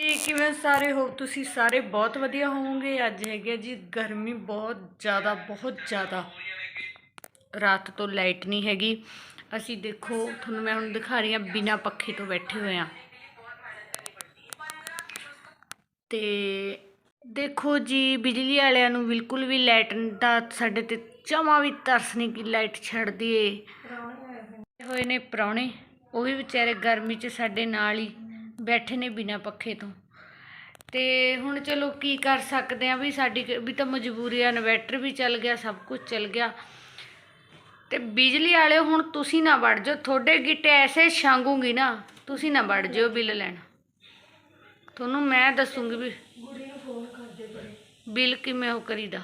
ਜੀ ਕਿਵੇਂ ਸਾਰੇ ਹੋ? ਤੁਸੀਂ ਸਾਰੇ ਬਹੁਤ ਵਧੀਆ ਹੋਵੋਗੇ। ਅੱਜ ਹੈਗੇ ਜੀ ਗਰਮੀ ਬਹੁਤ ਜ਼ਿਆਦਾ ਬਹੁਤ ਜ਼ਿਆਦਾ। ਰਾਤ ਤੋਂ ਲਾਈਟ ਨਹੀਂ ਹੈਗੀ। ਅਸੀਂ ਦੇਖੋ ਤੁਹਾਨੂੰ ਮੈਂ ਹੁਣ ਦਿਖਾ ਰਹੀ ਹਾਂ ਬਿਨਾ ਪੱਖੇ ਤੋਂ ਬੈਠੇ ਹੋਏ ਆ ਤੇ ਦੇਖੋ ਜੀ ਬਿਜਲੀ ਵਾਲਿਆਂ ਨੂੰ ਬਿਲਕੁਲ ਵੀ ਲਾਈਟ ਦਾ ਸਾਡੇ ਤੇ ਜਮਾ ਵੀ ਤਰਸ ਨਹੀਂ ਕਿ ਲਾਈਟ ਛੱਡ ਦੀਏ ਹੋਏ ਨੇ। ਪ੍ਰਾਹੁਣੇ ਉਹ ਵੀ ਵਿਚਾਰੇ ਗਰਮੀ 'ਚ ਸਾਡੇ ਨਾਲ ਹੀ। ਬੈਠੇ ਨੇ ਬਿਨਾ ਪੱਖੇ ਤੋਂ। ਤੇ ਹੁਣ ਚਲੋ ਕੀ ਕਰ ਸਕਦੇ ਆ ਵੀ ਸਾਡੀ ਵੀ ਤਾਂ ਮਜਬੂਰੀ ਆ ਇਨਵੈਟਰ ਵੀ ਚੱਲ ਗਿਆ, ਸਭ ਕੁਝ ਚੱਲ ਗਿਆ। ਤੇ ਬਿਜਲੀ ਵਾਲੇ ਹੁਣ ਤੁਸੀਂ ਨਾ ਵੜ ਜਾਓ, ਤੁਹਾਡੇ ਗਿੱਟੇ ਐਸੇ ਛਾਂਗੂਗੀ ਨਾ, ਤੁਸੀਂ ਨਾ ਵੜ ਜਾਓ ਬਿੱਲ ਲੈਣ। ਤੁਹਾਨੂੰ ਮੈਂ ਦੱਸੂਗੀ ਵੀ ਬਿੱਲ ਕਿਵੇਂ ਉਹ ਕਰੀਦਾ।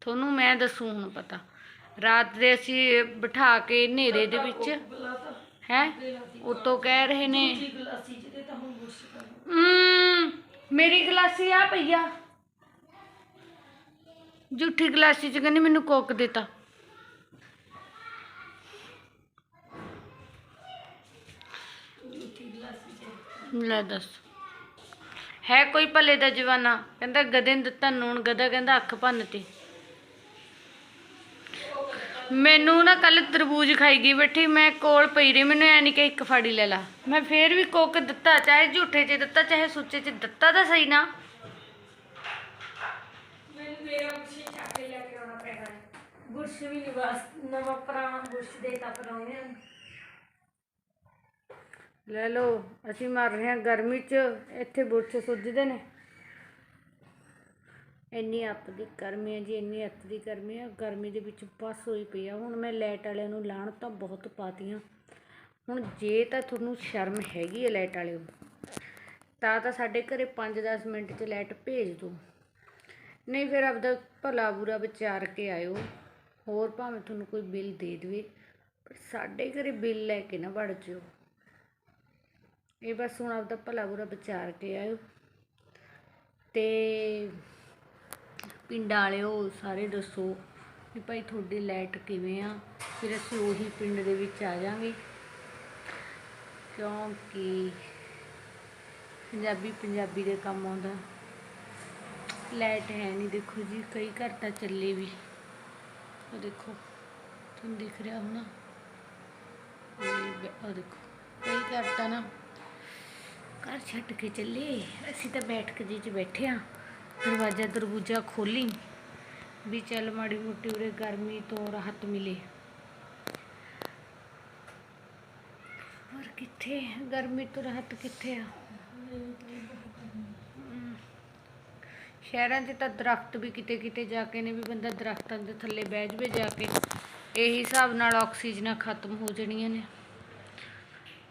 ਤੁਹਾਨੂੰ ਮੈਂ ਦੱਸੂ ਹੁਣ ਪਤਾ। ਰਾਤ ਦੇ ਅਸੀਂ ਬਿਠਾ ਕੇ ਹਨੇਰੇ ਦੇ ਵਿੱਚ, ਹੈ, ਉਤੋਂ ਕਹਿ ਰਹੇ ਨੇ ਮੇਰੀ ਗਲਾਸੀ ਆ ਪਈਆ ਜੂਠੀ ਗਲਾਸੀ ਚ ਕਹਿੰਦੀ ਮੈਨੂੰ ਕੋਕ ਦਿੱਤਾ। ਲੈ ਦੱਸ। ਹੈ ਕੋਈ ਭਲੇ ਦਾ ਜਵਾਨਾ? ਕਹਿੰਦਾ ਗਧੇ ਨੂੰ ਦਿੱਤਾ ਨੂਣ ਗਦਾ ਕਹਿੰਦਾ ਅੱਖ ਭੰਨ ਤੇ। ਮੈਨੂੰ ਨਾ ਕੱਲ ਤਰਬੂਜ ਖਾਈ ਗਈ ਬੈਠੀ ਮੈਂ ਕੋਲ ਪਈ ਰਹੀ ਮੈਨੂੰ ਐ ਨਹੀਂ ਕਿ ਇੱਕ ਫਾੜੀ ਲੈ ਲਾ। ਮੈਂ ਫੇਰ ਵੀ ਕੋਕ ਦਿੱਤਾ ਚਾਹੇ ਝੂਠੇ 'ਚ ਦਿੱਤਾ ਚਾਹੇ ਸੁੱਚੇ 'ਚ ਦਿੱਤਾ ਤਾਂ ਸਹੀ ਨਾ। ਮੈਨੂੰ ਮੇਰਾ ਕੁਛ ਚੱਕ ਕੇ ਲੈ ਕੇ ਆਉਣਾ ਪੈਣਾ ਹੈ। ਬੁਰਸ਼ ਵੀ ਨਹੀਂ ਬਸ ਨਵਾਂ ਪੁਰਾਣਾ ਬੁਰਸ਼ ਦੇ ਤਾਂ ਪਰਾਉਣੇ ਲੈ ਲਓ ਅਸੀਂ ਮਰ ਰਹੇ ਹਾਂ ਗਰਮੀ 'ਚ ਇੱਥੇ ਬੁਰਸ਼ ਸੁੱਜਦੇ ਨੇ। ਇੰਨੀ ਅੱਤ ਦੀ ਗਰਮੀ ਹੈ ਜੀ, ਇੰਨੀ ਅੱਤ ਦੀ ਗਰਮੀ ਹੈ, ਗਰਮੀ ਦੇ ਵਿੱਚ ਬਸ ਹੋਈ ਪਈ ਆ। ਹੁਣ ਮੈਂ ਲਾਈਟ ਵਾਲਿਆਂ ਨੂੰ ਲਾਣ ਤਾਂ ਬਹੁਤ ਪਾਤੀਆਂ ਹੁਣ ਜੇ ਤਾਂ ਤੁਹਾਨੂੰ ਸ਼ਰਮ ਹੈਗੀ ਹੈ ਲਾਈਟ ਵਾਲਿਓ, ਤਾਂ ਤਾਂ ਸਾਡੇ ਘਰੇ 5-10 ਮਿੰਟ 'ਚ ਲਾਈਟ ਭੇਜ ਦਿਓ ਨਹੀਂ ਫਿਰ ਆਪਦਾ ਭਲਾ ਬੁਰਾ ਵਿਚਾਰ ਕੇ ਆਇਓ। ਹੋਰ ਭਾਵੇਂ ਤੁਹਾਨੂੰ ਕੋਈ ਬਿੱਲ ਦੇ ਦੇਵੇ, ਪਰ ਸਾਡੇ ਘਰੇ ਬਿੱਲ ਲੈ ਕੇ ਨਾ ਵੜ ਜਿਓ। ਇਹ ਬਸ ਹੁਣ ਆਪਦਾ ਭਲਾ ਬੁਰਾ ਵਿਚਾਰ ਕੇ ਆਇਓ। ਤੇ ਪਿੰਡਾਂ ਵਾਲਿਓ, ਸਾਰੇ ਦੱਸੋ ਵੀ ਭਾਈ ਤੁਹਾਡੀ ਲਾਈਟ ਕਿਵੇਂ ਆ? ਫਿਰ ਅਸੀਂ ਉਹੀ ਪਿੰਡ ਦੇ ਵਿੱਚ ਆ ਜਾਾਂਗੇ ਕਿਉਂਕਿ ਪੰਜਾਬੀ ਪੰਜਾਬੀ ਦੇ ਕੰਮ ਆਉਂਦਾ। ਲਾਈਟ ਹੈ ਨਹੀਂ, ਦੇਖੋ ਜੀ, ਕਈ ਘਰ ਤਾਂ ਚੱਲੇ ਵੀ। ਉਹ ਦੇਖੋ, ਤੁਹਾਨੂੰ ਦਿਖ ਰਿਹਾ ਹੋਣਾ। ਉਹ ਦੇਖੋ, ਕਈ ਘਰ ਤਾਂ ਨਾ ਘਰ ਛੱਡ ਕੇ ਚੱਲੇ। ਅਸੀਂ ਤਾਂ ਬੈਠਕ ਜੀ ਚ ਬੈਠੇ ਆ। ਦਰਵਾਜ਼ਾ ਦਰਬੂਜਾ ਖੋਲੀ ਵੀ ਚੱਲ ਮਾੜੀ ਮੋਟੀ ਉਰੇ ਗਰਮੀ ਤੋਂ ਰਾਹਤ ਮਿਲੇ। ਪਰ ਕਿੱਥੇ ਗਰਮੀ ਤੋਂ ਰਾਹਤ ਕਿੱਥੇ ਆ? ਸ਼ਹਿਰਾਂ 'ਚ ਤਾਂ ਦਰਖਤ ਵੀ ਕਿਤੇ ਕਿਤੇ ਜਾ ਕੇ ਨੇ ਵੀ ਬੰਦਾ ਦਰਖਤਾਂ ਦੇ ਥੱਲੇ ਬਹਿ ਜਵੇ ਜਾ ਕੇ। ਇਹੀ ਹਿਸਾਬ ਨਾਲ ਆਕਸੀਜਨਾਂ ਖਤਮ ਹੋ ਜਾਣੀਆਂ ਨੇ।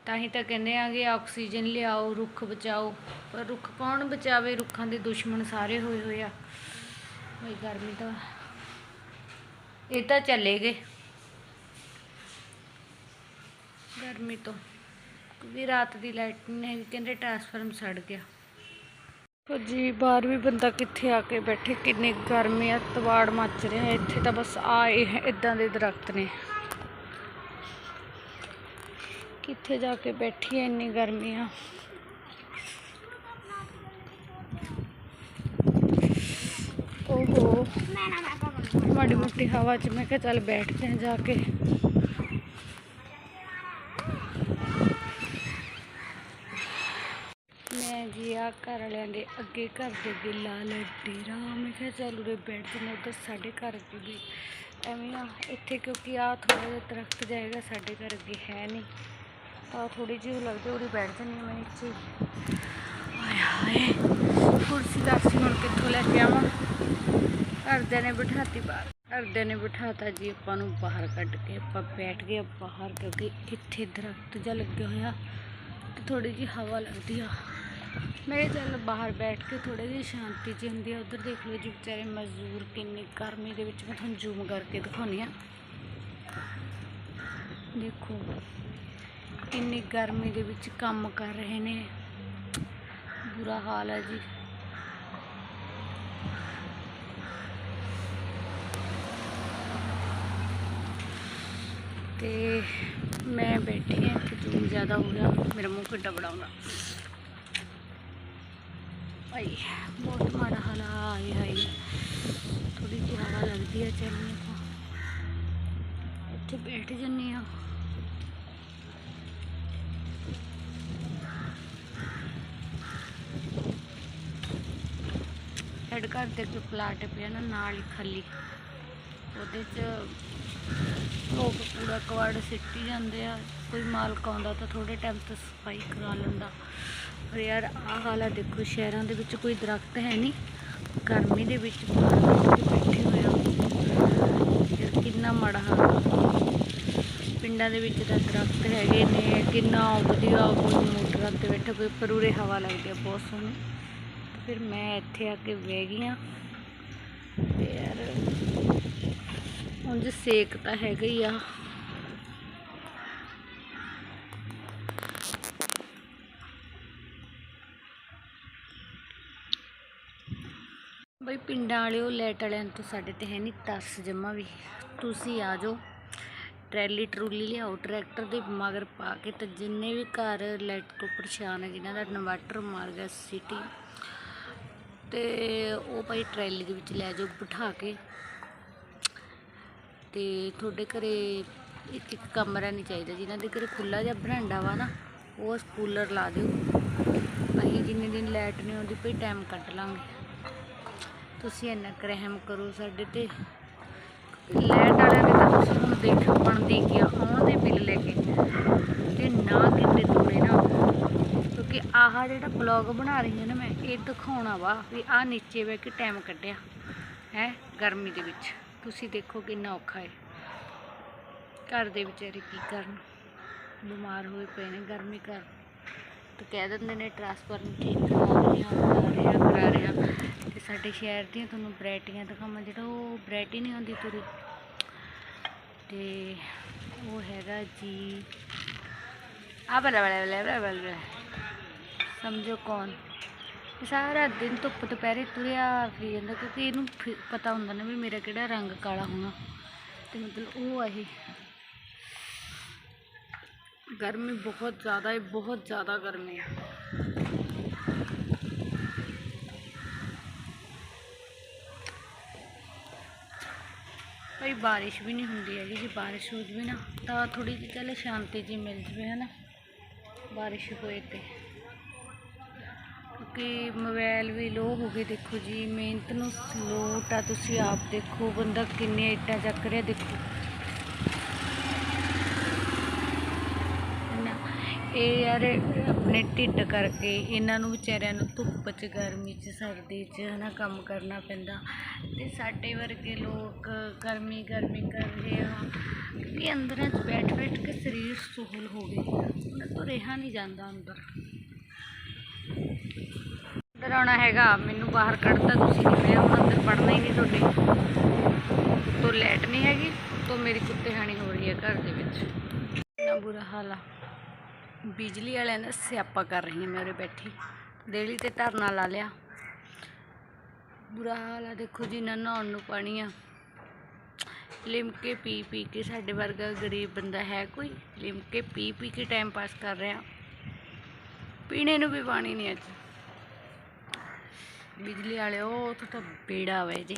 ਤਾਂ ਹੀ ਤਾਂ ਕਹਿੰਦੇ ਆਗੇ ਆਕਸੀਜਨ ਲਿਆਓ, ਰੁੱਖ ਬਚਾਓ। ਪਰ ਰੁੱਖ ਕੌਣ ਬਚਾਵੇ? ਰੁੱਖਾਂ ਦੇ ਦੁਸ਼ਮਣ ਸਾਰੇ ਹੋਏ ਹੋਏ ਆ। ਬਈ ਗਰਮੀ ਤਾਂ ਇਹ ਤਾਂ ਚਲੇ ਗਏ। ਗਰਮੀ ਤੋਂ। ਵੀ ਰਾਤ ਦੀ ਲਾਈਟ ਨਹੀਂ, ਕਹਿੰਦੇ ਟਰਾਂਸਫਾਰਮ ਸੜ ਗਿਆ। ਦੇਖੋ ਜੀ ਬਾਹਰ ਵੀ ਬੰਦਾ ਕਿੱਥੇ ਆ ਕੇ ਬੈਠੇ? ਕਿੰਨੀ ਗਰਮੀ ਆ, ਤਵਾੜ ਮੱਚ ਰਿਹਾ। ਇੱਥੇ ਤਾਂ ਬਸ ਆ ਇਹ, ਇਦਾਂ ਦੇ ਦਰਖਤ ਨੇ। ਕਿੱਥੇ ਜਾ ਕੇ ਬੈਠੀ ਐ ਇੰਨੀ ਗਰਮੀ ਆ। ਓਹੋ। ਮਾੜੀ ਮੋਟੀ ਹਵਾ 'ਚ ਮੈਂ ਕਿਹਾ ਚੱਲ ਬੈਠਦੇ ਹਾਂ ਜਾ ਕੇ। ਮੈਂ ਜੀ ਆ ਘਰ ਵਾਲਿਆਂ ਦੇ ਅੱਗੇ ਘਰ ਦੇ ਅੱਗੇ ਲਾਲ ਡੇਰਾ ਮੈਂ ਕਿਹਾ ਚੱਲ ਉਰੇ ਬੈਠ ਜਨੇ ਉਧਰ ਸਾਡੇ ਘਰ ਅੱਗੇ ਵੀ। ਐਵੇਂ ਆ, ਇੱਥੇ ਕਿਉਂਕਿ ਆ ਥੋੜਾ ਜਿਹਾ ਦਰਖਤ ਜਾਏਗਾ, ਸਾਡੇ ਘਰ ਅੱਗੇ ਹੈ ਨਹੀਂ। ਤਾਂ ਥੋੜੀ ਜਿਹੀ ਲੱਗਦੀ, ਉਰੇ ਬੈਠ ਜੰਨੀ ਮੈਂ ਇੱਥੇ ਹਾਏ, ਕੁਰਸੀ ਕਾਰਸੀ ਹੁਣ ਕਿੱਥੋਂ ਲੈ ਕੇ ਆਵਾਂ? ਘਰਦਿਆਂ ਨੇ ਬਿਠਾਤੀ ਬਾਹਰ। ਘਰਦਿਆਂ ਨੇ ਬਿਠਾਤਾ ਜੀ ਆਪਾਂ ਨੂੰ ਬਾਹਰ ਕੱਢ ਕੇ, ਆਪਾਂ ਬੈਠ ਗਏ ਬਾਹਰ ਕਿਉਂਕਿ ਇੱਥੇ ਦਰਖਤ ਜਿਹਾ ਲੱਗਿਆ ਹੋਇਆ, ਤੇ ਥੋੜੀ ਜਿਹੀ ਹਵਾ ਲੱਗਦੀ ਆ। ਮੇਰੇ ਚੱਲ ਬਾਹਰ ਬੈਠ ਕੇ ਥੋੜੀ ਜਿਹੀ ਸ਼ਾਂਤੀ ਜਿਹੀ ਹੁੰਦੀ ਆ, ਉਧਰ ਦੇਖ ਲਓ ਜੀ ਵਿਚਾਰੇ ਮਜ਼ਦੂਰ ਕਿੰਨੀ ਗਰਮੀ ਦੇ ਵਿੱਚ, ਮੈਂ ਤੁਹਾਨੂੰ ਜ਼ੂਮ ਕਰਕੇ ਦਿਖਾਉਂਦੀ ਆ ਦੇਖੋ ਇੰਨੀ ਗਰਮੀ ਦੇ ਵਿੱਚ ਕੰਮ ਕਰ ਰਹੇ ਨੇ। ਬੁਰਾ ਹਾਲ ਹੈ ਜੀ। ਤੇ ਮੈਂ ਬੈਠੀ ਹਾਂ ਇੱਥੇ ਜੂਮ ਜ਼ਿਆਦਾ ਹੋ ਗਿਆ, ਮੇਰਾ ਮੂੰਹ ਕਿੱਡਾ ਬੜਾ ਹੁੰਦਾ। ਹਾਈ ਬਹੁਤ ਮਾੜਾ ਹਾਲ ਆਏ ਹਾਏ। ਹਾਏ ਥੋੜੀ ਜਿਹੀ ਹਵਾ ਲੱਗਦੀ ਆ ਚੱਲਣੇ ਤਾਂ ਇੱਥੇ ਬੈਠ ਜੰਨੇ ਆ ਸਾਡੇ ਘਰ ਦੇ ਅੱਗੇ ਪਲਾਟ ਪਿਆ ਨਾ ਨਾਲ ਹੀ ਖਾਲੀ, ਉਹਦੇ 'ਚ ਲੋਕ ਕੂੜਾ ਕਵਾੜ ਸਿੱਟੀ ਜਾਂਦੇ ਆ, ਕੋਈ ਮਾਲਕ ਆਉਂਦਾ ਤਾਂ ਥੋੜੇ ਟਾਈਮ ਤੋਂ ਸਫ਼ਾਈ ਕਰਾ ਲੈਂਦਾ। ਪਰ ਯਾਰ ਆਹ ਹਾਲਾ ਦੇਖੋ, ਸ਼ਹਿਰਾਂ ਦੇ ਵਿੱਚ ਕੋਈ ਦਰਖਤ ਹੈ ਨਹੀਂ, ਗਰਮੀ ਦੇ ਵਿੱਚ ਬੈਠੇ ਹੋਏ ਆ। ਯਾਰ ਕਿੰਨਾ ਮਾੜਾ ਹਾਲ ਪਿੰਡਾਂ ਦੇ ਵਿੱਚ ਤਾਂ ਦਰਖਤ ਹੈਗੇ ਨੇ, ਕਿੰਨਾ ਵਧੀਆ, ਕੋਈ ਮੋਟਰਾਂ ਤੇ ਬੈਠਾ, ਕੋਈ ਪਰ ਹਵਾ ਲੱਗਦੀ ਆ, ਬਹੁਤ ਸੋਹਣੀ। ਫਿਰ ਮੈਂ ਇੱਥੇ ਆ ਕੇ ਬਹਿ ਗਈ ਆ ਤੇ ਯਾਰ, ਉਂਝ ਸੇਕ ਤਾਂ ਹੈਗਾ ਹੀ ਆ। ਬਈ ਪਿੰਡਾਂ ਵਾਲਿਓ, ਲਾਈਟ ਵਾਲਿਆਂ ਤੋਂ ਸਾਡੇ ਤੇ ਹੈ ਨਹੀਂ ਤਰਸ ਜਮਾ ਵੀ। ਤੁਸੀਂ ਆ ਜਾਓ। ਟਰੈਲੀ ਟਰੂਲੀ ਲਿਆਓ, ਟਰੈਕਟਰ ਦੇ ਮਗਰ ਪਾ ਕੇ ਤੇ ਜਿੰਨੇ ਵੀ ਘਰ ਲਾਈਟ ਤੋਂ ਪਰੇਸ਼ਾਨ ਹੈ ਜਿਨ੍ਹਾਂ ਦਾ ਇਨਵਰਟਰ ਮਾਰ ਗਿਆ ਸਿਟੀ ਤੇ ਉਹ ਭਾਈ ਟਰੈਲੀ ਦੇ ਵਿੱਚ ਲੈ ਜਾਓ ਬਿਠਾ ਕੇ। ਤੇ ਤੁਹਾਡੇ ਘਰੇ ਇੱਕ ਇੱਕ ਕਮਰਾ ਨਹੀਂ ਚਾਹੀਦਾ, ਜਿਨ੍ਹਾਂ ਦੇ ਘਰੇ ਖੁੱਲਾ ਜਿਹਾ ਬਰਾਂਡਾ ਵਾ ਨਾ, ਉਹ ਕੂਲਰ ਲਾ ਦਿਓ। ਅਸੀਂ ਜਿੰਨੇ ਦਿਨ ਲਾਈਟ ਨਹੀਂ ਆਉਂਦੀ, ਭਈ ਟਾਈਮ ਕੱਟ ਲਾਂਗੇ। ਤੁਸੀਂ ਇੰਨਾ ਕੁ ਰਹਿਮ ਕਰੋ ਸਾਡੇ ਤੇ। ਲਾਈਟ ਵਾਲਿਆਂ ਨੇ ਤਾਂ ਤੁਸੀਂ ਹੁਣ ਦੇਖੋ ਬਣਦੀ ਕੀ ਆਉਣ ਦੇ ਬਿੱਲ ਲੈ ਕੇ ਤੇ ਨਾ ਕਿਤੇ ਤੋੜੇ ਨਾ ਕਿਉਂਕਿ ਆਹ ਜਿਹੜਾ ਬਲੌਗ ਬਣਾ ਰਹੀ ਹਾਂ ਨਾ ਮੈਂ, ਇਹ ਦਿਖਾਉਣਾ ਵਾ ਵੀ ਆਹ ਨੀਚੇ ਬਹਿ ਕੇ ਟਾਈਮ ਕੱਢਿਆ, ਹੈ, ਗਰਮੀ ਦੇ ਵਿੱਚ। ਤੁਸੀਂ ਦੇਖੋ ਕਿੰਨਾ ਔਖਾ ਹੈ ਘਰ ਦੇ ਵਿਚਾਰੇ ਕੀ ਕਰਨ? ਬਿਮਾਰ ਹੋਏ ਪਏ ਨੇ ਗਰਮੀ ਕਰ ਤੇ ਕਹਿ ਦਿੰਦੇ ਨੇ ਟਰਾਂਸਫਰ ਨਹੀਂ ਠੀਕ ਕਰਾ ਰਿਹਾ ਕਰਾ ਰਿਹਾ ਆ ਤੇ ਸਾਡੇ ਸ਼ਹਿਰ ਦੀਆਂ ਤੁਹਾਨੂੰ ਵੈਰਾਈਟੀਆਂ ਦਿਖਾਵਾਂ, ਜਿਹੜਾ ਉਹ ਵੈਰਾਈਟੀ ਨਹੀਂ ਆਉਂਦੀ ਤੁਰੀ। ਤੇ ਉਹ ਹੈਗਾ ਜੀ ਆ ਬਲਾ ਬਲਾ ਬਲਾ ਬਲਾ ਬਲਾ ਸਮਝੋ ਕੌਣ? ਸਾਰਾ ਦਿਨ ਧੁੱਪ ਦੁਪਹਿਰੇ ਤੁਰਿਆ ਫਿਰ ਜਾਂਦਾ, ਕਿਉਂਕਿ ਇਹਨੂੰ ਫਿ- ਪਤਾ ਹੁੰਦਾ ਨਾ ਵੀ ਮੇਰਾ ਕਿਹੜਾ ਰੰਗ ਕਾਲਾ ਹੋਣਾ। ਤੇ ਮਤਲਬ ਉਹ ਆ ਇਹ। ਗਰਮੀ ਬਹੁਤ ਜ਼ਿਆਦਾ ਹੈ ਬਹੁਤ ਜ਼ਿਆਦਾ ਗਰਮੀ ਹੈ ਭਾਈ ਬਾਰਿਸ਼ ਵੀ ਨਹੀਂ ਹੁੰਦੀ ਹੈਗੀ ਜੇ, ਬਾਰਿਸ਼ ਹੋ ਜਵੇ ਨਾ, ਤਾਂ ਥੋੜੀ ਜਿਹੀ ਚੱਲ ਸ਼ਾਂਤੀ ਜੀ ਮਿਲ ਜਵੇ, ਹਨਾ। ਬਾਰਿਸ਼ ਹੋਏ ਤੇ। ਕਿਉਂਕਿ ਮੋਬਾਈਲ ਵੀ ਲੋ ਹੋ ਗਏ। ਦੇਖੋ ਜੀ, ਮਿਹਨਤ ਨੂੰ ਲੋਟ ਆ ਤੁਸੀਂ ਆਪ ਦੇਖੋ। ਬੰਦਾ ਕਿੰਨੇ ਇੱਟਾਂ ਚੱਕ ਰਿਹਾ, ਦੇਖੋ। ਹਨਾ? ਇਹ ਯਾਰ ਆਪਣੇ ਢਿੱਡ ਕਰਕੇ, ਇਹਨਾਂ ਨੂੰ ਵਿਚਾਰਿਆਂ ਨੂੰ ਧੁੱਪ 'ਚ, ਗਰਮੀ 'ਚ, ਸਰਦੀ 'ਚ ਹਨਾ ਕੰਮ ਕਰਨਾ ਪੈਂਦਾ। ਤੇ ਸਾਡੇ ਵਰਗੇ ਲੋਕ ਗਰਮੀ ਗਰਮੀ ਕਰ ਰਹੇ ਆ। ਕਿਉਂਕਿ ਅੰਦਰਾਂ 'ਚ ਬੈਠ ਬੈਠ ਕੇ ਸਰੀਰ ਸੁਹਲ ਹੋ ਗਏ ਉਹਨਾਂ ਤੋਂ ਰਿਹਾ ਨਹੀਂ ਜਾਂਦਾ ਅੰਦਰ। ਅੰਦਰ ਆਉਣਾ ਹੈਗਾ। ਮੈਨੂੰ ਬਾਹਰ ਕੱਢਤਾ ਤੁਸੀਂ ਕਿਵੇਂ ਹੁਣ ਅੰਦਰ ਪੜਨਾ ਹੀ ਨਹੀਂ ਤੁਹਾਡੇ। ਤੋਂ ਲੈਟ ਨਹੀਂ ਹੈਗੀ ਤੋਂ ਮੇਰੀ ਕੁੱਤੇ ਹਾਣੀ ਹੋ ਰਹੀ ਹੈ ਘਰ ਦੇ ਵਿੱਚ। ਇੰਨਾ ਬੁਰਾ ਹਾਲ ਆ। ਬਿਜਲੀ ਵਾਲਿਆਂ ਦਾ ਸਿਆਪਾ ਕਰ ਰਹੀ ਹਾਂ ਮੈਂ ਉਰੇ ਬੈਠੀ। ਡੇਲੀ ਤੇ ਧਰਨਾ ਲਾ ਲਿਆ। ਬੁਰਾ ਹਾਲ ਆ, ਦੇਖੋ ਜੀ ਨਾ ਨਹਾਉਣ ਨੂੰ ਪਾਣੀ ਆ। ਲਿਮਕੇ ਪੀ ਪੀ ਕੇ ਸਾਡੇ ਵਰਗਾ ਗਰੀਬ ਬੰਦਾ ਹੈ ਕੋਈ? ਲਿਮਕੇ ਪੀ ਪੀ ਕੇ ਟਾਈਮ ਪਾਸ ਕਰ ਰਿਹਾ। ਪੀਣੇ ਨੂੰ ਵੀ ਪਾਣੀ ਨਹੀਂ ਅੱਜ। ਬਿਜਲੀ ਵਾਲੇ ਉਹ ਉੱਥੇ ਤਾਂ ਬੇੜਾ ਵੇ ਜੀ